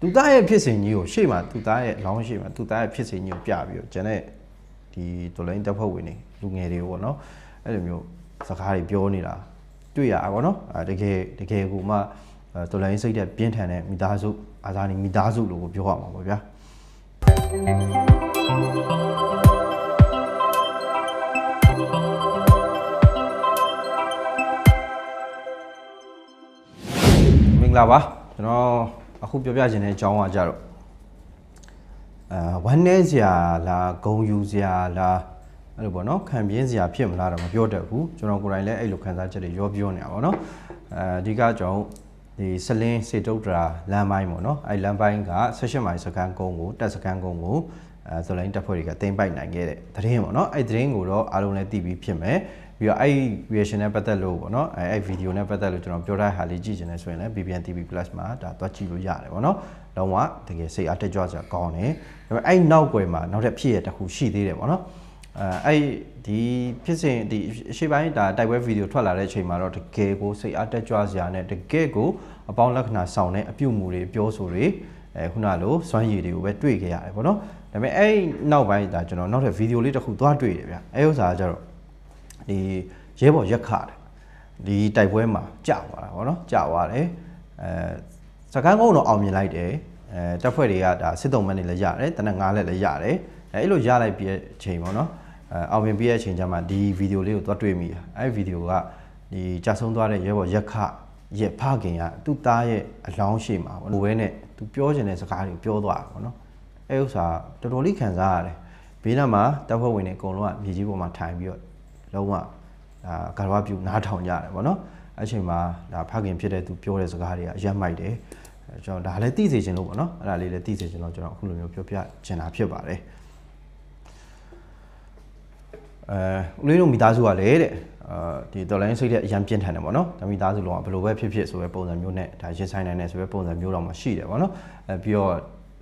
သူသားရဲ့ဖြစ်စဉ်ကြီးကိုရှေ့မှာသူသားရဲ့အလောင်းရှေ့မှာသူသားရဲ့ဖြစ်စဉ်ကြီးကိုပြပြီးတော့ကျန်တဲ့ဒီတော်လိုင်းတပ်ဖွဲ့ဝင်တွေလူငယ်တွေပေါ့နော်အဲ့လိုမျိုးစကားတွေပြောနေတာတွေ့ရပါဘောနော်အဲတကယ်တကယ်ကိုမှအဲတော်လိုင်းစိတ်တဲ့ပြင်းထန်တဲ့မိသားစုအာဇာနည်မိသားစုလို့ကိုပြောရမှာပေါ့ဗျာမင်္ဂလာပါကျွန်တော် အခုပြောပြခြင်းတဲ့အကြောင်းကကြတော့အဲဝမ်းနည်းစရာလားဂုံယူစရာလားအဲ့လိုပေါ့နော်ခံပြင်းစရာဖြစ်မလားတော့မပြောတတ်ဘူးကျွန်တော်ကိုယ်တိုင်လည်းအဲ့လိုခံစားချက်တွေရောပြောနေတာပေါ့နော်အဲအဓိကကျွန်တော်ဒီစလင်းစေတုတ်တရာလမ်းပိုင်းပေါ့နော်အဲ့လမ်းပိုင်းက16မိုင်စကန်ကုန်းကိုတက်စကန်ကုန်းကိုအဲဆိုလိုင်းတပ်ဖွဲ့တွေကတင်ပိုက်နိုင်ခဲ့တဲ့သတင်းပေါ့နော်အဲ့သတင်းကိုတော့အားလုံးလည်းသိပြီးဖြစ်မယ် ပြီးတော့အဲ့ reaction နဲ့ပတ်သက်လို့ပေါ့နော်အဲ့အဲ့ video နဲ့ပတ်သက်လို့ကျွန်တော်ပြောထားတာလေးကြည့်ချင်တယ်ဆိုရင်လည်း BBN TV Plus မှာဒါတွားကြည့်လို့ရတယ်ပေါ့နော်လုံးဝတကယ်စိတ်အားတက်ကြွစရာကောင်းတယ်ဒါပေမဲ့အဲ့နောက်ွယ်မှာနောက်ထပ်ဖြစ်ရတစ်ခုရှိသေးတယ်ပေါ့နော်အဲအဲ့ဒီဖြစ်စဉ်ဒီအရှိပိုင်းဒါတိုက်ပွဲဗီဒီယိုထွက်လာတဲ့အချိန်မှာတော့တကယ်ကိုစိတ်အားတက်ကြွစရာနဲ့တကယ်ကိုအပေါင်းလက္ခဏာဆောင်တဲ့အပြုတ်မှုတွေပြောဆိုတွေအဲခုနလိုစွမ်းရည်တွေကိုပဲတွေ့ခဲ့ရတယ်ပေါ့နော်ဒါပေမဲ့အဲ့နောက်ပိုင်းဒါကျွန်တော်နောက်ထပ်ဗီဒီယိုလေးတစ်ခုသွားတွေ့တယ်ဗျအဲ့ဥစ္စာကကျတော့ ဒီရဲဘော်ရက်ခတယ်ဒီတိုက်ပွဲမှာကြာသွားတာဗောနော်ကြာသွားတယ်အဲစကန်းကုန်းတော့အောင်မြင်လိုက်တယ်အဲတပ်ဖွဲ့တွေကဒါစစ်တုံးမန်းတွေလည်းရတယ်တနက်ငါးလက်လည်းရတယ်အဲအဲ့လိုရလိုက်ပြီးတဲ့အချိန်ဗောနော်အဲအောင်မြင်ပြီးတဲ့အချိန်ကျမှဒီဗီဒီယိုလေးကိုသွားတွေ့မိတာအဲ့ဗီဒီယိုကဒီကြာဆုံးသွားတဲ့ရဲဘော်ရက်ခရဲ့ဖခင်ကသူ့သားရဲ့အလောင်းရှိမှာဗောနော်ဘိုးဘဲနဲ့သူပြောချင်တဲ့စကားတွေကိုပြောသွားတာဗောနော်အဲ့ဥစ္စာတော်တော်လေးခံစားရတယ်ဘေးနားမှာတပ်ဖွဲ့ဝင်တွေအကုန်လုံးကမြေကြီးပေါ်မှာထိုင်ပြီးတော့ လုံးဝဒါကာရဝပြုနားထောင်ကြတယ်ဗောနော်အဲ့အချိန်မှာဒါဖခင်ဖြစ်တဲ့သူပြောတဲ့စကားတွေကအရက်မိုက်တယ်အဲကျွန်တော်ဒါလည်းသိစေချင်လို့ဗောနော်အဲ့ဒါလေးလည်းသိစေချင်တော့ကျွန်တော်အခုလိုမျိုးပြောပြချင်တာဖြစ်ပါတယ်အဲဦးလေးတို့မိသားစုကလည်းတဲ့အာဒီတော်လိုင်းစိတ်တဲ့အရန်ပြင်းထန်တယ်ဗောနော်ဒါမိသားစုလုံးကဘယ်လိုပဲဖြစ်ဖြစ်ဆိုပဲပုံစံမျိုးနဲ့ဒါရင်ဆိုင်နိုင်တယ်ဆိုပဲပုံစံမျိုးတော့မှရှိတယ်ဗောနော်အဲပြီးတော့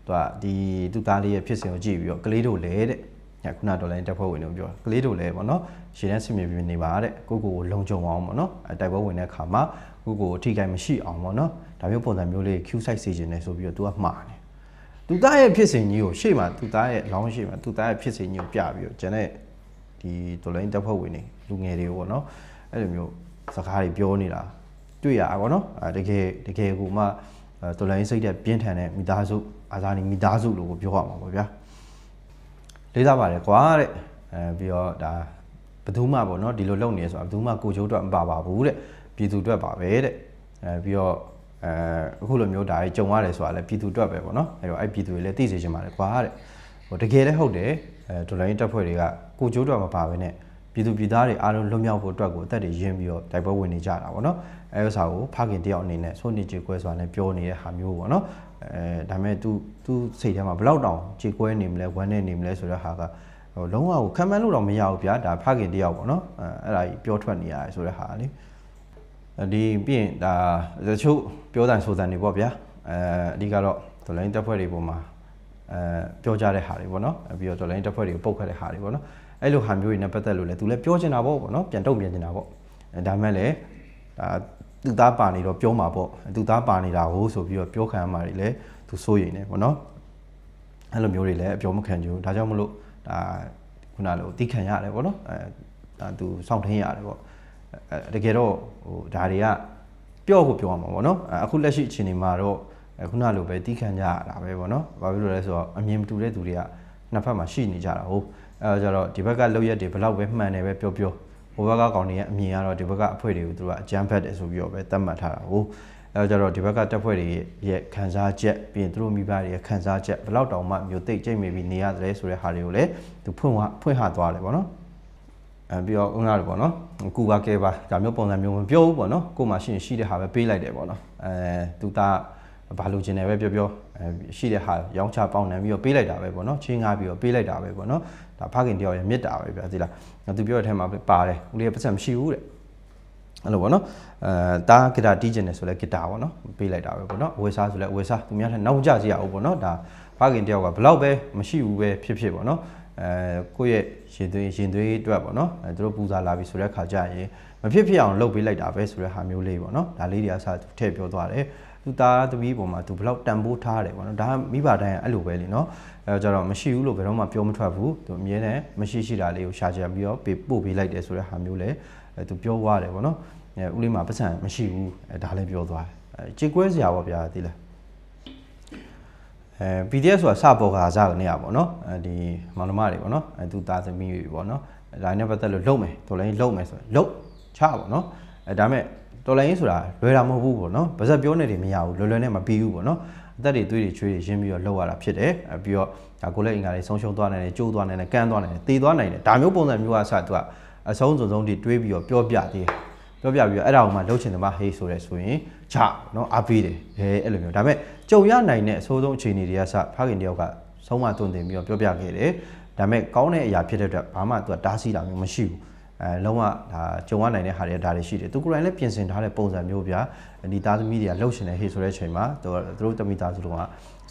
သူကဒီသူသားလေးရဲ့ဖြစ်စဉ်ကိုကြည့်ပြီးတော့ကလေးတို့လည်းတဲ့ ညခုနတော်လိုင်းတက်ဖွဲ့ဝင်တို့ပြောကလေးတို့လည်းဗောနော်ရှင်းတဲ့ဆင်မြေပြင်နေပါတဲ့ကိုကိုကိုလုံခြုံအောင်ဗောနော်အဲတိုက်ပွဲဝင်တဲ့အခါမှာကိုကိုအထိခိုက်မရှိအောင်ဗောနော်ဒါမျိုးပုံစံမျိုးလေး Q site စေခြင်းနဲ့ဆိုပြီးတော့ तू ကမှားတယ်သူသားရဲ့ဖြစ်စဉ်ကြီးကိုရှေ့မှာသူသားရဲ့အလောင်းရှေ့မှာသူသားရဲ့ဖြစ်စဉ်ကြီးကိုပြပြီးတော့ကျန်တဲ့ဒီတော်လိုင်းတက်ဖွဲ့ဝင်တွေလူငယ်တွေဗောနော်အဲ့လိုမျိုးစကားတွေပြောနေတာတွေ့ရပါဗောနော်အဲတကယ်တကယ်ကိုမှအဲတော်လိုင်းစိတ်တဲ့ပြင်းထန်တဲ့မိသားစုအာဇာနည်မိသားစုလို့ကိုပြောရမှာပေါ့ဗျာ လေးစားပါတယ်ကွာတဲ့အဲပြီးတော့ဒါဘယ်သူမှပေါ့နော်ဒီလိုလုပ်နေဆိုတာဘယ်သူမှကိုချိုးအတွက်မပါပါဘူးတဲ့ပြည်သူအတွက်ပါပဲတဲ့အဲပြီးတော့အဲအခုလိုမျိုးဒါကြီးကြုံရတယ်ဆိုတာလည်းပြည်သူအတွက်ပဲပေါ့နော်အဲတော့အဲ့ပြည်သူတွေလည်းသိစေချင်ပါတယ်ကွာတဲ့ဟိုတကယ်လည်းဟုတ်တယ်အဲဒေါ်လာရင်းတပ်ဖွဲ့တွေကကိုချိုးအတွက်မပါဘဲနဲ့ပြည်သူပြည်သားတွေအားလုံးလွတ်မြောက်ဖို့အတွက်ကိုအသက်တွေရင်းပြီးတော့တိုက်ပွဲဝင်နေကြတာပေါ့နော်အဲဥစ္စာကိုဖခင်တယောက်အနေနဲ့စိုးနေကြေကွဲဆိုတာလည်းပြောနေတဲ့ဟာမျိုးပေါ့နော်အဲဒါပေမဲ့ तू तू စိတ်ထဲမှာဘလောက်တောင်ကြေကွဲနေမလဲဝမ်းနေနေမလဲဆိုတဲ့ဟာကဟိုလုံးဝကိုခံမှန်းလို့တော့မရဘူးဗျာဒါဖခင်တယောက်ပေါ့နော်အဲအဲ့ဒါကြီးပြောထွက်နေရတယ်ဆိုတဲ့ဟာလေဒီပြီးရင်ဒါတချို့ပြောတန်ဆိုတန်နေပေါ့ဗျာအဲအဓိကတော့ဒလိုင်းတက်ဖွဲ့တွေပေါ်မှာအဲပြောကြတဲ့ဟာတွေပေါ့နော်ပြီးတော့ဒလိုင်းတက်ဖွဲ့တွေကိုပုတ်ခတ်တဲ့ဟာတွေပေါ့နော်အဲ့လိုဟာမျိုးတွေနဲ့ပတ်သက်လို့လည်းသူလည်းပြောချင်တာပေါ့ပေါ့နော်ပြန်တုံ့ပြန်ချင်တာပေါ့အဲဒါမဲ့လည်းဒါ သူသားပါနေတော့ပြောမှာပေါ့သူသားပါနေတာဟိုဆိုပြီးတော့ပြောခံရမှာတွေလည်းသူစိုးရိမ်နေပေါ့နော်အဲ့လိုမျိုးတွေလည်းအပြောမခံကြဘူးဒါကြောင့်မလို့ဒါခုနလိုတီးခံရတယ်ပေါ့နော်အဲဒါသူစောင့်ထင်းရတယ်ပေါ့အဲတကယ်တော့ဟိုဒါတွေကပြောကိုပြောရမှာပေါ့နော်အခုလက်ရှိအခြေအနေမှာတော့ခုနလိုပဲတီးခံကြရတာပဲပေါ့နော်ဘာဖြစ်လို့လဲဆိုတော့အမြင်မတူတဲ့သူတွေကနှစ်ဖက်မှာရှိနေကြတာဟုတ်အဲတော့ကျတော့ဒီဘက်ကလောက်ရက်တွေဘယ်လောက်ပဲမှန်တယ်ပဲပြောပြော ဟိုဘက်ကကောင်တွေရဲ့အမြင်ကတော့ဒီဘက်ကအဖွဲတွေကိုသူတို့ကအကြမ်းဖက်တယ်ဆိုပြီးတော့ပဲသတ်မှတ်ထားတာဟုတ်အဲတော့ကျတော့ဒီဘက်ကတပ်ဖွဲ့တွေရဲ့ခံစားချက်ပြီးရင်သူတို့မိဘတွေရဲ့ခံစားချက်ဘယ်လောက်တောင်မှမျိုးသိကြိတ်မိပြီးနေရတယ်ဆိုတဲ့ဟာတွေကိုလည်းသူဖွင့်ဟဖွင့်ဟသွားတယ်ပေါ့နော်အဲပြီးတော့ဥနာတယ်ပေါ့နော်ကူပါကဲပါဒါမျိုးပုံစံမျိုးမပြောဘူးပေါ့နော်ကို့မှာရှိရင်ရှိတဲ့ဟာပဲပေးလိုက်တယ်ပေါ့နော်အဲသူသားဘာလို့ကျင်တယ်ပဲပြောပြောအဲရှိတဲ့ဟာရောင်းချပေါင်းနှံပြီးတော့ပေးလိုက်တာပဲပေါ့နော်ချင်းငါပြီးတော့ပေးလိုက်တာပဲပေါ့နော် ဒါဖခင်တယောက်ရဲ့မေတ္တာပဲဗျာဒီလားသူပြောတဲ့အထက်မှာပါတယ်ဦးလေးကပတ်စံမရှိဘူးတဲ့အဲ့လိုပေါ့နော်အဲတာဂီတာတီးကျင်တယ်ဆိုလဲဂီတာပေါ့နော်ပေးလိုက်တာပဲပေါ့နော်အဝယ်စားဆိုလဲအဝယ်စားသူများထက်နောက်ကျစီရအောင်ပေါ့နော်ဒါဖခင်တယောက်ကဘလောက်ပဲမရှိဘူးပဲဖြစ်ဖြစ်ပေါ့နော်အဲကိုယ့်ရဲ့ရင်သွေးရင်သွေးအတွက်ပေါ့နော်အဲသူတို့ပူဇာလာပြီဆိုတဲ့ခါကျရင်မဖြစ်ဖြစ်အောင်လုပ်ပေးလိုက်တာပဲဆိုတဲ့ဟာမျိုးလေးပေါ့နော်ဒါလေးတွေကစထည့်ပြောသွားတယ် သူသားသမီးပေါ်မှာသူဘယ်လောက်တန်ဖိုးထားတယ်ပေါ့နော်ဒါကမိဘတိုင်းကအဲ့လိုပဲလीနော်အဲတော့ကျတော့မရှိဘူးလို့ဘယ်တော့မှပြောမထွက်ဘူးသူအမြဲတမ်းမရှိရှိတာလေးကိုရှာကြံပြီးတော့ပေးပို့ပေးလိုက်တယ်ဆိုတဲ့ဟာမျိုးလည်းအဲသူပြောသွားတယ်ပေါ့နော်အဲဦးလေးမှာပတ်စံမရှိဘူးအဲဒါလည်းပြောသွားတယ်အဲကြေကွဲစရာပေါ့ဗျာသိလားအဲ PDF ဆိုတာစပေါ်ကစားကနေရပါတော့အဲဒီမောင်နှမတွေပေါ့နော်အဲသူသားသမီးတွေပေါ့နော်အဲဒါနဲ့ပတ်သက်လို့လုံမယ်တော်လိုင်းလုံမယ်ဆိုရင်လုံချပါတော့အဲဒါမဲ့ တော်လိုင်းဆိုတာလွယ်တာမဟုတ်ဘူးပေါ့နော်ဗဇက်ပြောနေတယ်မရဘူးလွယ်လွယ်နဲ့မပြီးဘူးပေါ့နော်အသက်တွေသွေးတွေချွေးတွေရင်းပြီးတော့လှုပ်ရတာဖြစ်တယ်အဲပြီးတော့ဒါကိုလည်းအင်္ဂါတွေဆုံးရှုံးသွားနိုင်တယ်ကျိုးသွားနိုင်တယ်ကန်းသွားနိုင်တယ်တေသွားနိုင်တယ်ဒါမျိုးပုံစံမျိုးအဆသူကအဆုံးစုံဆုံးတွေတွေးပြီးတော့ပြောပြသေးတယ်ပြောပြပြီးတော့အဲ့ဒါကိုမှလှုပ်ချင်တယ်မဟေးဆိုရဲဆိုရင်ချနော်အားပေးတယ်ဟဲအဲ့လိုမျိုးဒါပေမဲ့ကြုံရနိုင်တဲ့အဆိုးဆုံးအခြေအနေတွေကစဖခင်တယောက်ကဆုံးမသွန်သင်ပြီးတော့ပြောပြခဲ့တယ်ဒါပေမဲ့ကောင်းတဲ့အရာဖြစ်တဲ့အတွက်ဘာမှသူကတားဆီးတာမျိုးမရှိဘူး အဲလုံးဝဒါကြုံရနိုင်တဲ့ဟာတွေဒါတွေရှိတယ်သူကိုယ်တိုင်လည်းပြင်ဆင်ထားတဲ့ပုံစံမျိုးဗျာဒီသားသမီးတွေကလှုပ်ရှင်နေဟေးဆိုတဲ့အချိန်မှာသူသူတို့တမိသားစုတို့က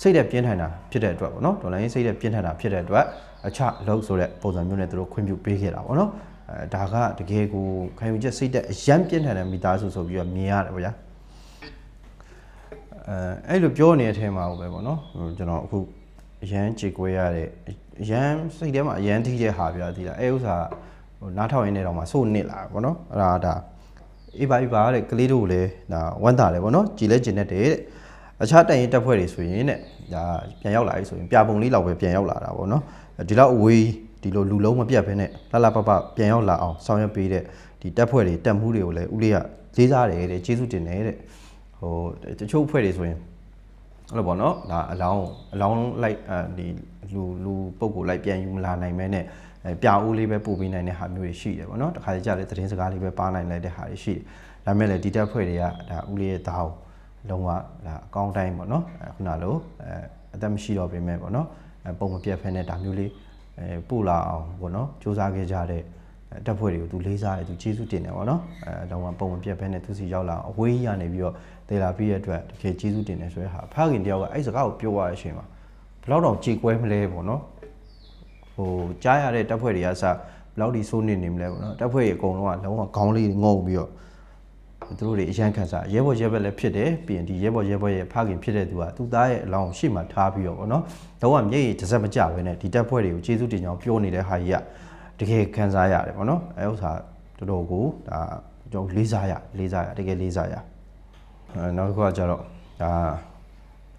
စိတ်တဲ့ပြင်းထန်တာဖြစ်တဲ့အတွက်ပေါ့နော်ဒေါ်လာရင်းစိတ်တဲ့ပြင်းထန်တာဖြစ်တဲ့အတွက်အချလှုပ်ဆိုတဲ့ပုံစံမျိုးနဲ့သူတို့ခွင့်ပြုပေးခဲ့တာပေါ့နော်အဲဒါကတကယ်ကိုခံယူချက်စိတ်တဲ့အယမ်းပြင်းထန်တဲ့မိသားစုဆိုပြီးတော့မြင်ရတယ်ဗျာအဲအဲ့လိုပြောနေတဲ့အထဲမှာပဲပေါ့နော်ဟိုကျွန်တော်အခုအရန်ကြေကွဲရတဲ့အရန်စိတ်ထဲမှာအရန်ထိတဲ့ဟာပြသီလားအဲဥစ္စာ ဟိုနားထောင်ရင်းနေတော့မှစိုးနစ်လာပေါ့နော်အဲ့ဒါဒါအေးပါအေးပါတဲ့ကလေးတို့ကိုလည်းဒါဝမ်းသာတယ်ပေါ့နော်ကြည်လဲကျင်တတ်တယ်တဲ့အခြားတန်ရင်တက်ဖွဲ့တွေဆိုရင်တဲ့ဒါပြန်ရောက်လာပြီဆိုရင်ပြပုံလေးလောက်ပဲပြန်ရောက်လာတာပေါ့နော်ဒီလောက်အဝေးဒီလိုလူလုံးမပြတ်ဘဲနဲ့လှလှပပပြန်ရောက်လာအောင်ဆောင်ရွက်ပေးတဲ့ဒီတက်ဖွဲ့တွေတက်မှုတွေကိုလည်းဦးလေးကလေးစားတယ်တဲ့ကျေးဇူးတင်တယ်တဲ့ဟိုတချို့ဖွဲ့တွေဆိုရင်အဲ့လိုပေါ့နော်ဒါအလောင်းအလောင်းလိုက်အဲဒီလူလူပုံကိုလိုက်ပြန်ယူမလာနိုင်မဲနဲ့အဲ ပြအိုးလေးပဲပို့ပေးနိုင်တဲ့ဟာမျိုးတွေရှိတယ်ပေါ့နော်တခါတကြလည်းသတင်းစကားလေးပဲပါနိုင်လိုက်တဲ့ဟာတွေရှိတယ်ဒါပေမဲ့လည်းဒီတက်ဖွဲ့တွေကဒါဦးလေးရဲ့သားကိုလုံးဝဒါအကောင်းတိုင်းပေါ့နော်အဲခုနလိုအဲအသက်မရှိတော့ပေမဲ့ပေါ့နော်အဲပုံမပြတ်ဖဲနဲ့ဒါမျိုးလေးအဲပို့လာအောင်ပေါ့နော်စူးစမ်းခဲ့ကြတဲ့အဲတက်ဖွဲ့တွေကိုသူလေးစားတယ်သူကျေးဇူးတင်တယ်ပေါ့နော်အဲတော့ပုံမပြတ်ဖဲနဲ့သူစီရောက်လာအောင်အဝေးကြီးကနေပြီးတော့တေလာပြီးရဲ့အတွက်တကယ်ကျေးဇူးတင်တယ်ဆိုတဲ့ဟာဖခင်တယောက်ကအဲ့စကားကိုပြောရတဲ့အချိန်မှာဘယ်တော့တော့ကြေကွဲမလဲပေါ့နော် ဟိုကြားရတဲ့တပ်ဖွဲ့တွေကစဘယ်လောက်ဒီစိုးနေနေမလဲပေါ့နော်တပ်ဖွဲ့တွေအကုန်လုံးကလုံးဝခေါင်းလေးငုံပြီးတော့သူတို့တွေအရန်ခံစားရဲဘော်ရဲဘက်လည်းဖြစ်တယ်ပြီးရင်ဒီရဲဘော်ရဲဘော်ရဲ့ဖခင်ဖြစ်တဲ့သူကသူ့သားရဲ့အလောင်းကိုရှေ့မှာထားပြီးတော့ပေါ့နော်လုံးဝမျက်ရည်တစ်စက်မကြဘဲနဲ့ဒီတပ်ဖွဲ့တွေကိုကျေးဇူးတင်ကြောင်းပြောနေတဲ့ဟာကြီးကတကယ်ခံစားရတယ်ပေါ့နော်အဲဥစ္စာတော်တော်ကိုဒါကျွန်တော်လေးစားရလေးစားရတကယ်လေးစားရအဲနောက်တစ်ခုကကြတော့ဒါ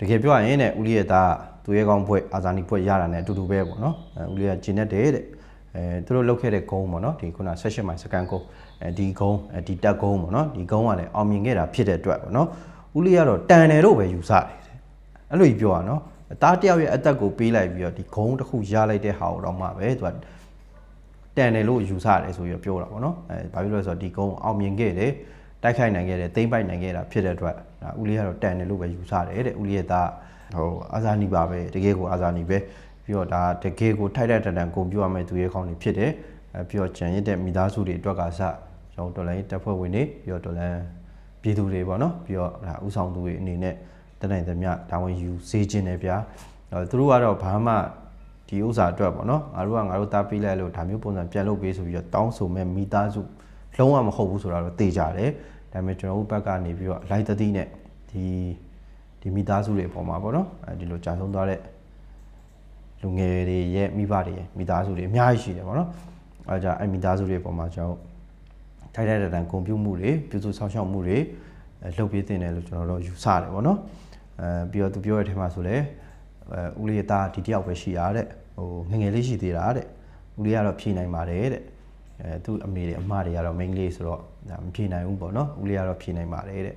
တကယ်ပြောရရင်တဲ့ဦးလေးရဲ့သားက သူရဲကောင်းဘွဲ့အာဇာနည်ဘွဲ့ရတာ ਨੇ အတူတူပဲပေါ့နော်အဲဦးလေးကဂျင်းနဲ့တယ်တဲ့အဲသူတို့လောက်ခဲ့တဲ့ဂုံးပေါ့နော်ဒီခုန16မိုင်စကန်ကုန်းအဲဒီဂုံးအဲဒီတက်ကုန်းပေါ့နော်ဒီဂုံးကလည်းအောင်မြင်ခဲ့တာဖြစ်တဲ့အတွက်ပေါ့နော်ဦးလေးကတော့တန်တယ်လို့ပဲယူဆတယ်တဲ့အဲ့လိုကြီးပြောရနော်အသားတယောက်ရဲ့အသက်ကိုပေးလိုက်ပြီးတော့ဒီဂုံးတစ်ခုရလိုက်တဲ့ဟာကိုတော့မှပဲသူကတန်တယ်လို့ယူဆရတယ်ဆိုပြီးတော့ပြောတာပေါ့နော်အဲဘာဖြစ်လို့လဲဆိုတော့ဒီကုန်းအောင်မြင်ခဲ့တယ်တိုက်ခိုက်နိုင်ခဲ့တယ်သိမ့်ပိုက်နိုင်ခဲ့တာဖြစ်တဲ့အတွက်ဒါဦးလေးကတော့တန်တယ်လို့ပဲယူဆတယ်တဲ့ဦးလေးရဲ့သား ဟိုအာဇာနီပါပဲတကယ်ကိုအာဇာနီပဲပြီးတော့ဒါတကယ်ကိုထိုက်တဲ့တန်တန်ကိုပြောရမယ်သူရဲ့ခေါင်းတွေဖြစ်တယ်အဲပြီးတော့ကြံရစ်တဲ့မိသားစုတွေအတွက်ကစကျွန်တော်ဒေါ်လာရေးတပ်ဖွဲ့ဝင်တွေပြီးတော့ဒေါ်လာပြည်သူတွေပေါ့နော်ပြီးတော့ဒါဥဆောင်သူတွေအနေနဲ့တနိုင်သမျှတာဝန်ယူစေခြင်းတယ်ဗျာအဲသူတို့ကတော့ဘာမှဒီဥစ္စာအတွက်ပေါ့နော်ငါတို့ကငါတို့တားပေးလိုက်လို့ဒါမျိုးပုံစံပြန်လုပ်ပေးဆိုပြီးတော့တောင်းဆိုမဲ့မိသားစုလုံးဝမဟုတ်ဘူးဆိုတာတော့သိကြတယ်ဒါပေမဲ့ကျွန်တော်တို့ဘက်ကနေပြီးတော့လိုက်တတိနဲ့ဒီ ဒီမိသားစုတွေအပေါ်မှာပေါ့နော်အဲဒီလိုကြာဆုံးသွားတဲ့လူငယ်တွေရဲ့မိဘတွေရဲ့မိသားစုတွေအများကြီးရှိတယ်ပေါ့နော်အဲကြအဲ့မိသားစုတွေအပေါ်မှာကျွန်တော်ထိုက်တဲ့တန်ကွန်ပျူမှုတွေပြုစုဆောင်ရှောက်မှုတွေအဲလုပ်ပေးတင်တယ်လို့ကျွန်တော်တို့ယူဆတယ်ပေါ့နော်အဲပြီးတော့သူပြောတဲ့အထက်မှာဆိုလဲအဲဦးလေးရဲ့သားဒီတယောက်ပဲရှိရတဲ့ဟိုငယ်ငယ်လေးရှိသေးတာတဲ့ဦးလေးကတော့ဖြေနိုင်ပါတယ်တဲ့အဲသူ့အမေတွေအမတွေကတော့မိန်းကလေးဆိုတော့ဒါမဖြေနိုင်ဘူးပေါ့နော်ဦးလေးကတော့ဖြေနိုင်ပါတယ်တဲ့အဲ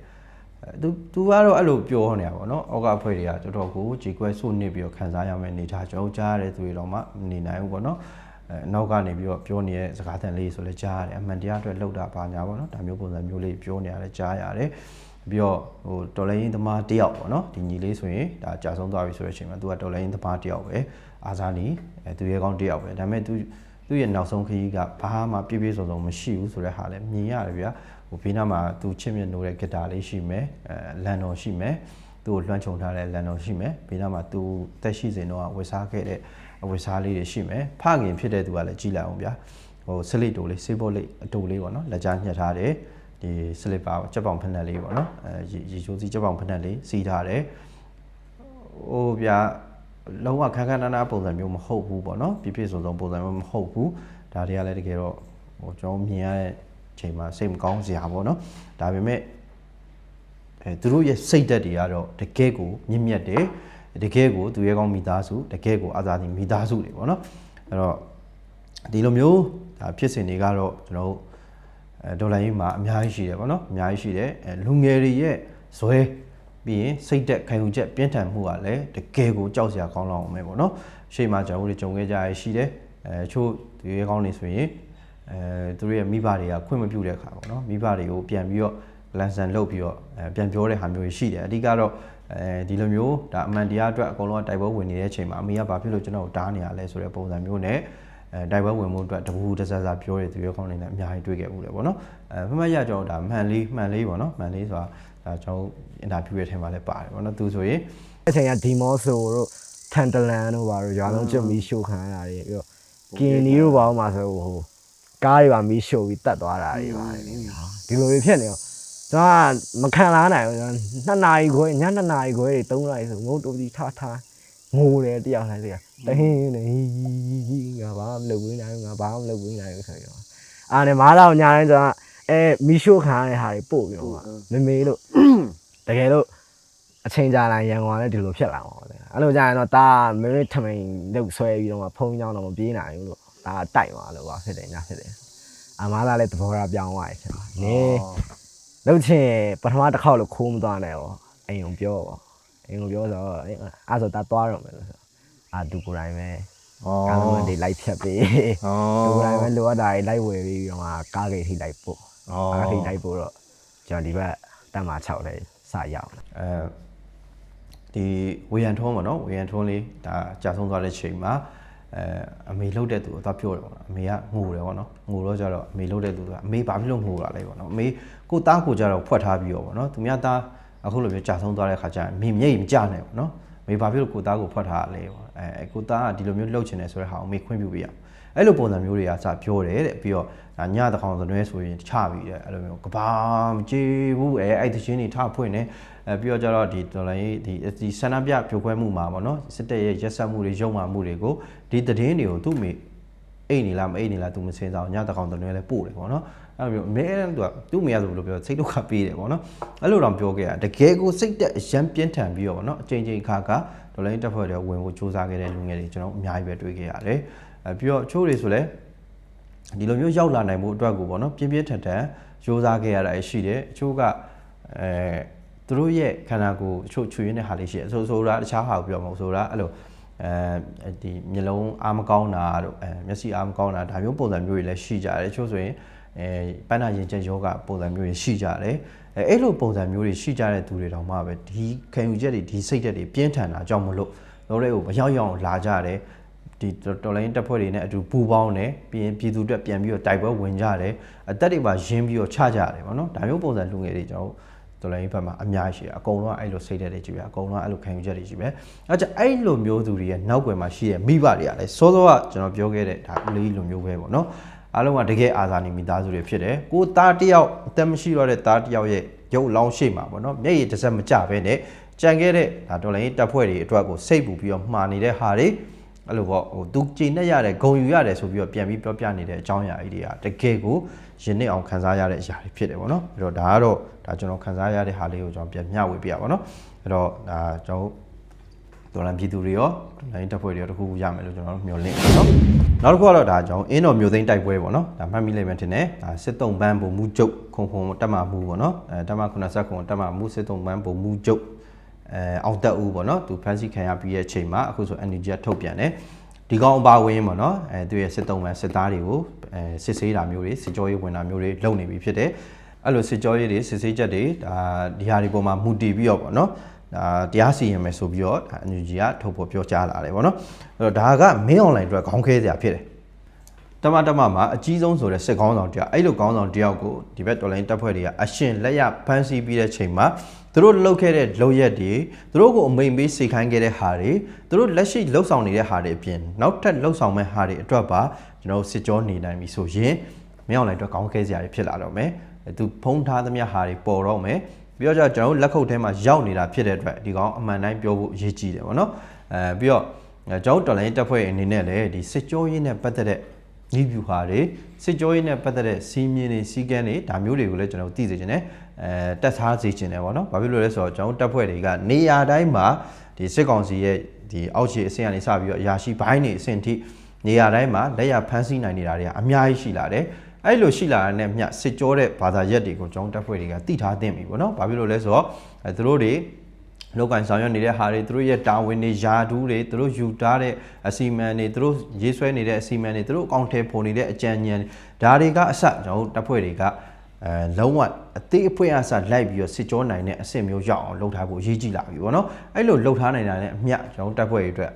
သူသူကတော့အဲ့လိုပြောနေတာပေါ့နော်အောက်ကအဖွဲ့တွေကတော်တော်ကိုကြေကွဲဆို့နစ်ပြီးတော့ခံစားရမယ့်အနေထားကျွန်တော်ကြားရတဲ့သူတွေတော့မှမနေနိုင်ဘူးပေါ့နော်အဲနောက်ကနေပြီးတော့ပြောနေတဲ့စကားသံလေးဆိုလဲကြားရတယ်အမှန်တရားအတွက်လှုပ်တာပါညာပေါ့နော်ဒါမျိုးပုံစံမျိုးလေးပြောနေရတယ်ကြားရတယ်ပြီးတော့ဟိုတော်လိုင်းသမားတယောက်ပေါ့နော်ဒီညီလေးဆိုရင်ဒါကြာဆုံးသွားပြီဆိုတဲ့အချိန်မှာသူကတော်လိုင်းသမားတယောက်ပဲအာဇာနီအဲသူရဲကောင်းတယောက်ပဲဒါပေမဲ့သူသူ့ရဲ့နောက်ဆုံးခရီးကဘာမှပြည့်ပြည့်စုံစုံမရှိဘူးဆိုတဲ့ဟာလည်းမြင်ရတယ်ဗျာ ဟိုဘေးနားမှာသူချစ်မြတ်နိုးတဲ့ဂီတာလေးရှိမယ်အဲလန်တော်ရှိမယ်သူ့ကိုလွှမ်းခြုံထားတဲ့လန်တော်ရှိမယ်ဘေးနားမှာသူတက်ရှိစဉ်တော့ဝယ်စားခဲ့တဲ့အဝယ်စားလေးတွေရှိမယ်ဖခင်ဖြစ်တဲ့သူကလည်းကြည်လိုက်အောင်ဗျာဟိုဆလစ်တိုလေးဆေးဘောလေးအတူလေးပေါ့နော်လက်ကြားညှက်ထားတယ်ဒီစလစ်ပါကြက်ပေါင်ဖက်နှက်လေးပေါ့နော်အဲရေရေချိုးစီကြက်ပေါင်ဖက်နှက်လေးစီးထားတယ်ဟိုဗျာလုံးဝခန်းခန်းနားနားပုံစံမျိုးမဟုတ်ဘူးပေါ့နော်ပြည့်ပြည့်စုံစုံပုံစံမျိုးမဟုတ်ဘူးဒါတွေကလည်းတကယ်တော့ဟိုကျွန်တော်မြင်ရတဲ့အ ချိန်မှာစိတ်မကောင်းစရာပေါ့နော်ဒါပေမဲ့အဲသူတို့ရဲ့စိတ်ဓာတ်တွေကတော့တကယ်ကိုမြင့်မြတ်တယ်တကယ်ကိုသူရဲကောင်းမိသားစုတကယ်ကိုအာသာတိမိသားစုတွေပေါ့နော်အဲ့တော့ဒီလိုမျိုးဒါဖြစ်စဉ်တွေကတော့ကျွန်တော်တို့အဲဒေါ်လာရေးမှာအများကြီးရှိတယ်ပေါ့နော်အများကြီးရှိတယ်အဲလူငယ်တွေရဲ့ဇွဲပြီးရင်စိတ်သက်ခံယူချက်ပြင်းထန်မှုကလည်းတကယ်ကိုကြောက်စရာကောင်းလောက်အောင်ပဲပေါ့နော်ရှေ့မှာကျွန်တော်တို့ကြုံခဲ့ကြရရှိတယ်အဲချို့သူရဲကောင်းတွေဆိုရင် အဲသူတို့ရဲ့မိဘတွေကခွင့်မပြုတဲ့အခါပေါ့နော်မိဘတွေကိုပြန်ပြီးတော့လန်ဆန်လုပ်ပြီးတော့အဲပြန်ပြောတဲ့ဟာမျိုးတွေရှိတယ်အဓိကတော့အဲဒီလိုမျိုးဒါအမှန်တရားအတွက်အကုန်လုံးကတိုက်ပွဲဝင်နေတဲ့အချိန်မှာအမေကဘာဖြစ်လို့ကျွန်တော်ကိုတားနေရလဲဆိုတဲ့ပုံစံမျိုးနဲ့အဲတိုက်ပွဲဝင်မှုအတွက်တပူတဆဆပြောတဲ့သူရောကောင်းနေတဲ့အများကြီးတွေ့ခဲ့မှုတယ်ပေါ့နော်အဲဖမတ်ရကျွန်တော်ဒါမှန်လေးမှန်လေးပေါ့နော်မှန်လေးဆိုတာဒါကျွန်တော်အင်တာဗျူးရဲ့ထဲမှာလည်းပါတယ်ပေါ့နော်သူဆိုရင်အချိန်ကဒီမော့ဆိုတို့ထန်တလန်တို့ဘာတို့ရွာလုံးကျွတ်မီးရှို့ခံရတာတွေပြီးတော့ကင်နီတို့ဘာမှဆိုဟို ကားတွေပါမီးရှို့ပြီးတတ်သွားတာတွေပါတယ်ဒီလိုတွေဖြစ်နေတော့ကျွန်တော်ကမခံလာနိုင်ဘူးကျွန်တော်နှစ်နာရီခွဲညနှစ်နာရီခွဲတွေသုံးနာရီဆိုငုံတူပြီးထားထားငိုတယ်တယောက်လိုက်တည်းတဟင်းနေငါဘာမှမလုပ်ဘူးနိုင်ဘူးငါဘာမှမလုပ်ဘူးနိုင်ဘူးဆိုတော့အာနေမားတော့ညာတိုင်းကျွန်တော်အဲမီးရှို့ခံရတဲ့ဟာတွေပို့ပြီးတော့မမေလို့တကယ်လို့အချိန်ကြာလာရန်ကုန်ကလည်းဒီလိုဖြစ်လာမှာပေါ့အဲ့လိုကြာရင်တော့ဒါမင်းထမိန်လုတ်ဆွဲပြီးတော့မှဖုံးကြောင်းတော့မပြေးနိုင်ဘူးလို့ ဒါတိုက်သွားလို့ပါဖြစ်တယ်ညာဖြစ်တယ်အမားသားလည်းသဘောထားပြောင်းသွားတယ်ဖြစ်သွားနေလုတ်ချင်းပထမတစ်ခေါက်လို့ခိုးမသွားနဲ့ရောအိမ်ုံပြောပေါ့အိမ်ုံပြောဆိုတော့အဲ့အဲ့ဆိုဒါသွားတော့မယ်လို့ဆိုအာသူကိုယ်တိုင်ပဲကားလုံးတွေလိုက်ဖြတ်ပေးသူကိုယ်တိုင်ပဲလိုအပ်တာတွေလိုက်ဝယ်ပြီးတော့မှကားဂိတ်ထိလိုက်ပို့ကားဂိတ်လိုက်ပို့တော့ကျွန်တော်ဒီဘက်တက်မှာ6လဲစရောက်အဲဒီဝေယံထုံးပေါ့နော်ဝေယံထုံးလေးဒါကြာဆုံးသွားတဲ့ချိန်မှာ အဲအမေလှုပ်တဲ့သူအတော့ပြောတယ်ပေါ့နော်အမေကငိုတယ်ပေါ့နော်ငိုတော့ကြတော့အမေလှုပ်တဲ့သူကအမေဘာဖြစ်လို့ငိုတာလဲပေါ့နော်အမေကိုသားကိုကြတော့ဖွက်ထားပြီးတော့ပေါ့နော်သူများသားအခုလိုမျိုးကြာဆုံးသွားတဲ့ခါကျရင်မိမြိတ်မကြနဲ့ပေါ့နော်အမေဘာဖြစ်လို့ကိုသားကိုဖွက်ထားရလဲပေါ့အဲကိုသားကဒီလိုမျိုးလှုပ်ချင်တယ်ဆိုတဲ့ဟာကိုအမေခွင့်ပြုပေးရအောင်အဲ့လိုပုံစံမျိုးတွေကစပြောတယ်တဲ့ပြီးတော့ ဒါညတကောင်သနွဲဆိုရင်ချပြီးတဲ့အဲ့လိုမျိုးကဘာမကြည့်ဘူးအဲအဲ့တချင်းတွေထဖွင့်နေအဲပြီးတော့ကျတော့ဒီဒေါ်လာရေးဒီဒီဆန္ဒပြပြိုခွဲမှုမှာပေါ့နော်စစ်တပ်ရဲ့ရက်စက်မှုတွေရုံမာမှုတွေကိုဒီသတင်းတွေကိုသူ့မိအိတ်နေလားမအိတ်နေလားသူမစင်စားညတကောင်သနွဲလဲပို့တယ်ပေါ့နော်အဲ့လိုမျိုးအမဲတမ်းသူကသူ့မိရဆိုလို့ပြောစိတ်ဒုက္ခပေးတယ်ပေါ့နော်အဲ့လိုတော့ပြောခဲ့ရတကယ်ကိုစိတ်တက်အရန်ပြင်းထန်ပြီးတော့ပေါ့နော်အချိန်ချင်းခါခါဒေါ်လာရေးတက်ဖွဲ့တွေဝင်ဖို့စူးစမ်းခဲ့တဲ့လူငယ်တွေကျွန်တော်အများကြီးပဲတွေ့ခဲ့ရတယ်အဲပြီးတော့ချိုးတွေဆိုလဲ ဒီလိုမျိုးရောက်လာနိုင်မှုအတွက်ကိုပေါ့နော်ပြင်းပြင်းထန်ထန်ရိုးစားခဲ့ရတာရှိတယ်အချို့ကအဲသူတို့ရဲ့ခန္ဓာကိုယ်အချို့ချွေရင်းတဲ့ဟာလေးရှိတယ်ဆိုဆိုတာတခြားဟာကိုပြောမဟုတ်ဆိုတာအဲ့လိုအဲဒီမျိုးလုံးအားမကောင်းတာတို့အဲမျက်စိအားမကောင်းတာဒါမျိုးပုံစံမျိုးတွေလည်းရှိကြတယ်အချို့ဆိုရင်အဲပန်းနာရင်ကျက်ယောဂပုံစံမျိုးတွေရှိကြတယ်အဲအဲ့လိုပုံစံမျိုးတွေရှိကြတဲ့သူတွေတောင်မှပဲဒီခံယူချက်တွေဒီစိတ်ဓာတ်တွေပြင်းထန်တာကြောင့်မလို့တို့တွေကိုမရောက်ရောက်လာကြတယ် ဒီတော်လိုင်းတက်ဖွဲ့တွေနဲ့အတူပူပေါင်းတယ်ပြီးရင်ပြည်သူအတွက်ပြန်ပြီးတော့တိုက်ပွဲဝင်ကြတယ်အသက်တွေပါရင်းပြီးတော့ချကြတယ်ပေါ့နော်ဒါမျိုးပုံစံလူငယ်တွေကျွန်တော်တော်လိုင်းဘက်မှာအများကြီးရှိတယ်အကုန်လုံးအဲ့လိုစိတ်ဓာတ်တွေကြီးပဲအကုန်လုံးအဲ့လိုခံယူချက်တွေကြီးပဲအဲကြအဲ့လိုမျိုးသူတွေရဲ့နောက်ွယ်မှာရှိတဲ့မိဘတွေကလည်းစောစောကကျွန်တော်ပြောခဲ့တဲ့ဒါအလေးလိုမျိုးပဲပေါ့နော်အားလုံးကတကယ်အာဇာနည်မိသားစုတွေဖြစ်တယ်ကိုသားတယောက်အသက်မရှိတော့တဲ့သားတယောက်ရဲ့ရုပ်လောင်းရှိမှာပေါ့နော်မျက်ရည်တစ်စက်မကြဘဲနဲ့ကြံခဲ့တဲ့ဒါတော်လိုင်းတက်ဖွဲ့တွေအတွက်ကိုစိတ်ပူပြီးတော့မှားနေတဲ့ဟာတွေ အဲ့လိုပေါ့ဟိုသူကြည်နဲ့ရတယ်ဂုံယူရတယ်ဆိုပြီးတော့ပြန်ပြီးပြောပြနေတဲ့အကြောင်းအရာကြီးတွေကတကယ်ကိုရင်နစ်အောင်ခံစားရတဲ့အရာတွေဖြစ်တယ်ပေါ့နော်အဲ့တော့ဒါကတော့ဒါကျွန်တော်ခံစားရတဲ့ဟာလေးကိုကျွန်တော်ပြန်မျှဝေပြရပါတော့အဲ့တော့ဒါကျွန်တော်ဒေါ်လာပြည်သူတွေရောလိုင်းတပ်ဖွဲ့တွေရောတခုခုရမယ်လို့ကျွန်တော်တို့မျှော်လင့်ပါနော်နောက်တစ်ခုကတော့ဒါကျွန်တော်အင်းတော်မျိုးသိန်းတိုက်ပွဲပေါ့နော်ဒါမှတ်မိလိမ့်မယ်ထင်တယ်ဒါစစ်တုံပန်းပုံမူကျုပ်ခုံခုံတက်မှမူပေါ့နော်အဲတက်မှ89ခုတက်မှမူစစ်တုံပန်းပုံမူကျုပ် အဲအောင်တက်ဦးပေါ့နော်သူဖန်ဆီးခံရပြီးရဲ့အချိန်မှာအခုဆို energy ထုတ်ပြန်တယ်ဒီကောင်အပါဝင်ပေါ့နော်အဲသူရဲ့စစ်တုံးမှန်စစ်သားတွေကိုအဲစစ်ဆေးတာမျိုးတွေစစ်ကြောရေးဝင်တာမျိုးတွေလုပ်နေပြီဖြစ်တယ်အဲ့လိုစစ်ကြောရေးတွေစစ်ဆေးချက်တွေဒါဒီဟာတွေပေါ်မှာမူတည်ပြီးတော့ပေါ့နော်ဒါတရားစီရင်မယ်ဆိုပြီးတော့ energy ကထုတ်ဖို့ပြောကြားလာတယ်ပေါ့နော်အဲ့တော့ဒါကမင်း online အတွက်ခေါင်းခဲစရာဖြစ်တယ် တမတမမှာအကြီးဆုံးဆိုတဲ့စစ်ကောင်းဆောင်တယောက်အဲ့လိုကောင်းဆောင်တယောက်ကိုဒီဘက်တော်လိုင်းတပ်ဖွဲ့တွေကအရှင်လက်ရဖမ်းဆီးပြီးတဲ့ချိန်မှာသူတို့လှုပ်ခဲ့တဲ့လှုပ်ရက်တွေသူတို့ကိုအမိန်ပေးစေခိုင်းခဲ့တဲ့ဟာတွေသူတို့လက်ရှိလှုပ်ဆောင်နေတဲ့ဟာတွေအပြင်နောက်ထပ်လှုပ်ဆောင်မဲ့ဟာတွေအတွက်ပါကျွန်တော်တို့စစ်ကြောနေနိုင်ပြီဆိုရင်မင်းအောင်လိုင်းအတွက်ကောင်းခဲစရာတွေဖြစ်လာတော့မယ်အဲသူဖုံးထားသမျှဟာတွေပေါ်တော့မယ်ပြီးတော့ကျတော့ကျွန်တော်တို့လက်ခုပ်ထဲမှာရောက်နေတာဖြစ်တဲ့အတွက်ဒီကောင်အမှန်တိုင်းပြောဖို့အရေးကြီးတယ်ပေါ့နော်အဲပြီးတော့အဲကျွန်တော်တို့တော်လိုင်းတက်ဖွဲ့အနေနဲ့လည်းဒီစစ်ကြောရေးနဲ့ပတ်သက်တဲ့ ဤဗျူဟာတွေစစ်ကြောရေးနဲ့ပတ်သက်တဲ့စီးမြင်တွေစီးကမ်းတွေဒါမျိုးတွေကိုလည်းကျွန်တော်တို့သိစေချင်တယ်အဲတက်သားစေချင်တယ်ပေါ့နော်ဘာဖြစ်လို့လဲဆိုတော့ကျွန်တော်တို့တက်ဖွဲ့တွေကနေရာတိုင်းမှာဒီစစ်ကောင်စီရဲ့ဒီအောက်ခြေအဆင့်ကနေစပြီးတော့အရာရှိဘိုင်းတွေအဆင့်ထိနေရာတိုင်းမှာလက်ရဖမ်းဆီးနိုင်နေတာတွေကအများကြီးရှိလာတယ်အဲ့လိုရှိလာတဲ့မြစစ်ကြောတဲ့ဘာသာရက်တွေကိုကျွန်တော်တက်ဖွဲ့တွေကသိထားသင့်ပြီပေါ့နော်ဘာဖြစ်လို့လဲဆိုတော့အဲသူတို့တွေ လောက်ကန်ဆောင်ရွက်နေတဲ့ဟာတွေသူတို့ရဲ့တာဝန်တွေယာဒူးတွေသူတို့ယူထားတဲ့အစီအမံတွေသူတို့ရေးဆွဲနေတဲ့အစီအမံတွေသူတို့အကောင့်ထဲပေါ်နေတဲ့အကြံဉာဏ်ဒါတွေကအစကျွန်တော်တို့တပ်ဖွဲ့တွေကအဲလုံးဝအသေးအဖွဲအစလိုက်ပြီးတော့စစ်ကြောနိုင်တဲ့အဆင့်မျိုးရောက်အောင်လုပ်ထားဖို့အရေးကြီးလာပြီပေါ့နော်အဲ့လိုလုပ်ထားနိုင်တာလည်းအမျှကျွန်တော်တို့တပ်ဖွဲ့တွေအတွက်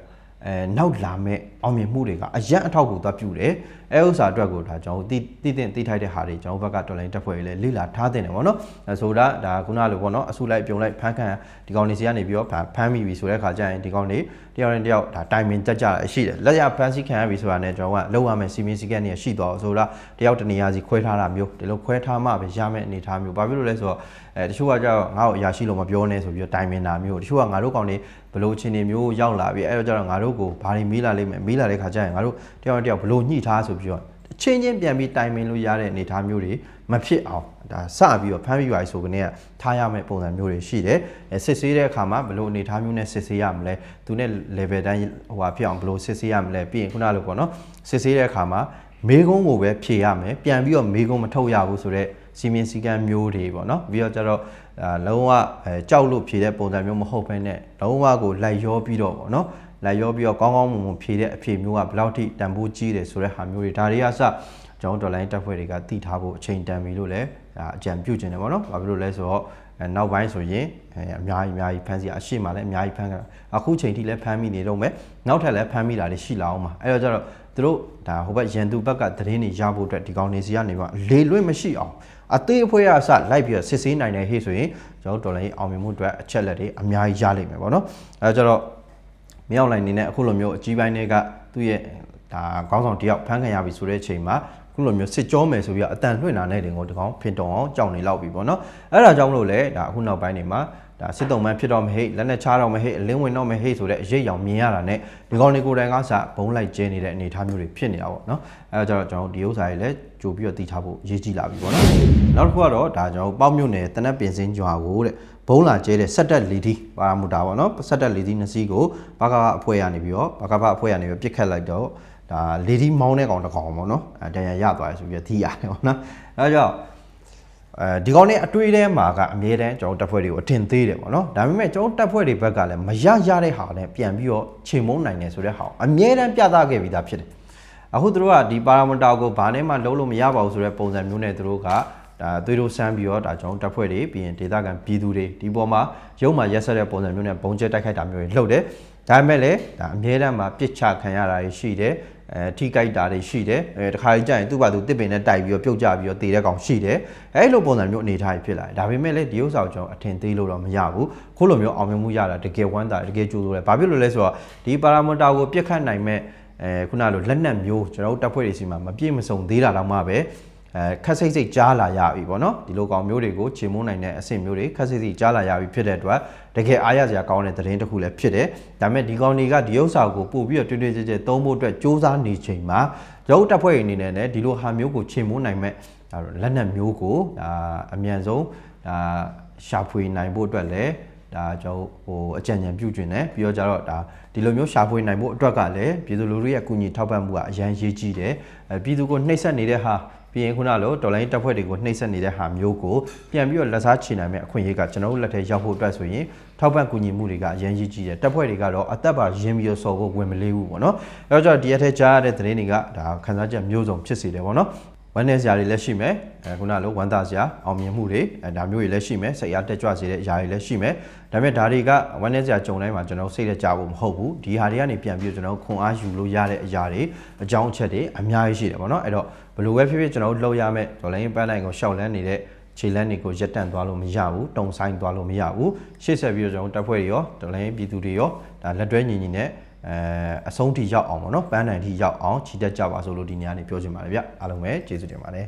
အဲနောက်လာမဲ့ အောင်မြင်မှုတွေကအရန်အထောက်အကူသွားပြုတယ်အဲဥစ္စာအတွက်ကိုဒါကျွန်တော်တို့တည်တည်တည်ထိုက်တဲ့ဟာတွေကျွန်တော်ဘက်ကတော်လိုင်းတက်ဖွဲ့တွေလည်းလေ့လာထားတဲ့တယ်ပေါ့နော်အဲဆိုတာဒါခုနလိုပေါ့နော်အစုလိုက်ပြုံလိုက်ဖမ်းခံဒီကောင်နေစီကနေပြီးတော့ဖမ်းမိပြီဆိုတဲ့ခါကျရင်ဒီကောင်နေတယောက်နဲ့တယောက်ဒါတိုင်ပင်တက်ကြရရှိတယ်လက်ရဖမ်းဆီးခံရပြီဆိုတာနဲ့ကျွန်တော်ကလောက်ရမယ်စီမင်းစီကန်းတွေရှိသွားဆိုတော့တယောက်တနေရာစီခွဲထားတာမျိုးဒီလိုခွဲထားမှပဲရမယ့်အနေအထားမျိုးဘာဖြစ်လို့လဲဆိုတော့အဲတချို့ကကြောက်ငါ့ကိုအရာရှိလို့မပြောနဲ့ဆိုပြီးတော့တိုင်ပင်တာမျိုးတချို့ကငါတို့ကောင်နေဘလို့ချင်းနေမျိုးရောက်လာပြီအဲတော့ကျတော့ငါတို့ကိုဘာတွေမေးလာလိမ့်မယ်မေးလာတဲ့ခါကျရင်ငါတို့တယောက်နဲ့တယောက်ဘလို့ညှိထားဆိုပြီးတော့ချင်းချင်းပြန်ပြီးတိုင်ပင်လို့ရတဲ့အနေအထားမျိုးတွေမဖြစ်အောင်ဒါစပြီးတော့ဖမ်းပြီးပါဆိုကနေကထားရမယ့်ပုံစံမျိုးတွေရှိတယ်အဲစစ်ဆေးတဲ့အခါမှာဘလို့အနေအထားမျိုးနဲ့စစ်ဆေးရမလဲသူနဲ့ level တိုင်းဟိုဟာဖြစ်အောင်ဘလို့စစ်ဆေးရမလဲပြီးရင်ခုနလိုပေါ့နော်စစ်ဆေးတဲ့အခါမှာမေးခွန်းကိုပဲဖြေရမယ်ပြန်ပြီးတော့မေးခွန်းမထုတ်ရဘူးဆိုတော့စီမင်းစည်းကမ်းမျိုးတွေပေါ့နော်ပြီးတော့ကျတော့အာလုံးဝအဲကြောက်လို့ဖြေတဲ့ပုံစံမျိုးမဟုတ်ဘဲနဲ့လုံးဝကိုလိုက်ရောပြီးတော့ပေါ့နော် လိုက်ရောပြီးတော့ကောင်းကောင်းမွန်မွန်ဖြေတဲ့အဖြေမျိုးကဘယ်လောက်ထိတန်ဖိုးကြီးတယ်ဆိုတဲ့ဟာမျိုးတွေဒါတွေကစကျွန်တော်ဒေါ်လာတက်ဖွဲ့တွေကတည်ထားဖို့အချိန်တန်ပြီလို့လည်းဒါအကြံပြုချင်တယ်ပေါ့နော်ဘာဖြစ်လို့လဲဆိုတော့အဲနောက်ပိုင်းဆိုရင်အဲအများကြီးအများကြီးဖမ်းစီအရှိမှလည်းအများကြီးဖမ်းကြတာအခုချိန်ထိလည်းဖမ်းမိနေတော့မယ်နောက်ထပ်လည်းဖမ်းမိတာတွေရှိလာအောင်ပါအဲတော့ကျတော့သူတို့ဒါဟိုဘက်ရန်သူဘက်ကသတင်းတွေရဖို့အတွက်ဒီကောင်နေစီကနေမှလေလွင့်မရှိအောင်အသေးအဖွဲအစလိုက်ပြီးတော့စစ်ဆေးနိုင်တယ်ဟေ့ဆိုရင်ကျွန်တော်ဒေါ်လာရေးအောင်မြင်မှုအတွက်အချက်လက်တွေအများကြီးရလိမ့်မယ်ပေါ့နော်အဲတော့ကျတော့ မြောက်လိုက်နေနဲ့အခုလိုမျိုးအကြီးပိုင်းတွေကသူ့ရဲ့ဒါခေါင်းဆောင်တယောက်ဖမ်းခံရပြီဆိုတဲ့အချိန်မှာခုလိုမျိုးစစ်ကြောမယ်ဆိုပြီးတော့အတန်လွှင့်လာတဲ့တင်ကိုတကောင်ဖင်တုံအောင်ကြောင်နေလောက်ပြီပေါ့နော်အဲ့ဒါကြောင့်မလို့လေဒါအခုနောက်ပိုင်းနေမှာဒါစစ်တုံးမှန်းဖြစ်တော့မဟိတ်လက်နဲ့ချတော့မဟိတ်အလင်းဝင်တော့မဟိတ်ဆိုတဲ့အရေးရောင်မြင်ရတာနဲ့ဒီကောင်လေးကိုယ်တိုင်ကစဘုံလိုက်ကျင်းနေတဲ့အနေအထားမျိုးတွေဖြစ်နေတာပေါ့နော်အဲဒါကြောင့်ကျွန်တော်ဒီဥစ္စာတွေလည်းကြိုပြီးတော့တည်ထားဖို့အရေးကြီးလာပြီပေါ့နော်နောက်တစ်ခုကတော့ဒါကျွန်တော်ပေါ့မြုံနယ်တနက်ပင်စင်းကြွာကိုတဲ့ ဘုံလာကျဲတဲ့ဆက်တက်လီဒီပါရာမူတာပေါ့နော်ဆက်တက်လီဒီနှစ်စီးကိုဘာကအဖွဲ့ရနေပြီးတော့ဘာကဘအဖွဲ့ရနေပြီးပြစ်ခတ်လိုက်တော့ဒါလေဒီမောင်းတဲ့ကောင်တစ်ကောင်ပေါ့နော်အဲတန်ရရသွားရဆိုပြီးသိရတယ်ပေါ့နော်အဲဒါကြောင့်အဲဒီကောင်နဲ့အတွေ့အထဲမှာကအမြဲတမ်းကျွန်တော်တပ်ဖွဲ့တွေကိုအထင်သေးတယ်ပေါ့နော်ဒါပေမဲ့ကျွန်တော်တပ်ဖွဲ့တွေဘက်ကလည်းမရရတဲ့ဟာနဲ့ပြန်ပြီးတော့ချိန်မုန်းနိုင်တယ်ဆိုတဲ့ဟာအမြဲတမ်းပြသခဲ့ပြီးသားဖြစ်တယ်အခုသူတို့ကဒီပါရာမီတာကိုဘာနဲ့မှလုံးလို့မရပါဘူးဆိုတဲ့ပုံစံမျိုးနဲ့သူတို့က ဒါသွေးတို့ဆန်းပြီးတော့ဒါကျွန်တော်တပ်ဖွဲ့တွေပြီးရင်ဒေသခံပြည်သူတွေဒီပေါ်မှာရုံးမှာရက်ဆက်တဲ့ပုံစံမျိုးနဲ့ဘုံကျဲတိုက်ခိုက်တာမျိုးတွေလုပ်တယ်ဒါပေမဲ့လည်းဒါအမြဲတမ်းမှာပြစ်ချခံရတာတွေရှိတယ်အဲထိကြိုက်တာတွေရှိတယ်အဲတခါကြီးကြာရင်သူ့ဘာသူတစ်ပင်နဲ့တိုက်ပြီးတော့ပြုတ်ကြပြီးတော့တည်တဲ့ကောင်ရှိတယ်အဲလိုပုံစံမျိုးအနေထားကြီးဖြစ်လာတယ်ဒါပေမဲ့လည်းဒီဥစ္စာကိုကျွန်တော်အထင်သေးလို့တော့မရဘူးခုလိုမျိုးအောင်မြင်မှုရတာတကယ်ဝမ်းသာတကယ်ကြိုးလို့လဲဘာဖြစ်လို့လဲဆိုတော့ဒီပါရာမီတာကိုပြစ်ခတ်နိုင်မဲ့အဲခုနလိုလက်နက်မျိုးကျွန်တော်တို့တပ်ဖွဲ့တွေစီမှာမပြည့်မစုံသေးတာတော့မှပဲ အဲခက်စိတ်စိတ်ကြားလာရပြီပေါ့နော်ဒီလိုကောင်မျိုးတွေကိုချိန်မုန်းနိုင်တဲ့အဆင့်မျိုးတွေခက်စိတ်စိတ်ကြားလာရပြီဖြစ်တဲ့အတွက်တကယ်အားရစရာကောင်းတဲ့သတင်းတစ်ခုလည်းဖြစ်တယ်ဒါပေမဲ့ဒီကောင်တွေကဒီဥစ္စာကိုပို့ပြီးတော့တွင်တွင်ကြဲကြဲသုံးဖို့အတွက်စ조사နေချိန်မှာရုပ်တပ်ဖွဲ့အနေနဲ့လည်းဒီလိုဟာမျိုးကိုချိန်မုန်းနိုင်မဲ့ဒါလက်နက်မျိုးကိုဒါအမြန်ဆုံးဒါရှာဖွေနိုင်ဖို့အတွက်လည်းဒါကျွန်တော်ဟိုအကြံဉာဏ်ပြုကျင်တယ်ပြီးတော့ကြတော့ဒါဒီလိုမျိုးရှာဖွေနိုင်ဖို့အတွက်ကလည်းပြည်သူလူထုရဲ့အကူအညီထောက်ပံ့မှုကအရန်ရေးကြီးတယ်အဲပြည်သူကိုနှိပ်စက်နေတဲ့ဟာ ပြီးရင်ခုနလိုဒေါ်လာတပ်ဖွဲ့တွေကိုနှိပ်စက်နေတဲ့ဟာမျိုးကိုပြန်ပြီးတော့လက်စားချေနိုင်မဲ့အခွင့်အရေးကကျွန်တော်တို့လက်ထဲရောက်ဖို့အတွက်ဆိုရင်ထောက်ပံ့ကူညီမှုတွေကအရန်ရေးကြီးတယ်တပ်ဖွဲ့တွေကတော့အသက်ပါရင်းပြီးတော့စော်ဖို့ဝင်မလေးဘူးပေါ့နော်အဲတော့ဒီအထက်ကြားရတဲ့သတင်းတွေကဒါခန်းစားချက်မျိုးစုံဖြစ်စေတယ်ပေါ့နော် ဝမ်းနည်းစရာတွေလည်းရှိမယ်အဲခုနလိုဝမ်းသာစရာအောင်မြင်မှုတွေအဲဒါမျိုးတွေလည်းရှိမယ်စိတ်အားတက်ကြွစေတဲ့အရာတွေလည်းရှိမယ်ဒါပေမဲ့ဒါတွေကဝမ်းနည်းစရာကြုံတိုင်းမှာကျွန်တော်စိတ်လက်ကြဖို့မဟုတ်ဘူးဒီဟာတွေကနေပြန်ပြီးကျွန်တော်ခွန်အားယူလို့ရတဲ့အရာတွေအကြောင်းအချက်တွေအများကြီးရှိတယ်ပေါ့နော်အဲ့တော့ဘယ်လိုပဲဖြစ်ဖြစ်ကျွန်တော်တို့လှုပ်ရမယ်ဒေါ်လာရင်းပန်းတိုင်းကိုရှောက်လန်းနေတဲ့ခြေလန်းတွေကိုရက်တန့်သွားလို့မရဘူးတုံဆိုင်သွားလို့မရဘူးရှေ့ဆက်ပြီးတော့ကျွန်တော်တပ်ဖွဲ့တွေရောဒေါ်လာရင်းပြည်သူတွေရောဒါလက်တွဲညီညီနဲ့ အဲအဆုံးထိရောက်အောင်ပေါ့နော်ပန်းတိုင်ထိရောက်အောင်ခြိတက်ကြပါဆိုလို့ဒီနေရာနေပြောချင်ပါတယ်ဗျအားလုံးပဲကျေးဇူးတင်ပါတယ်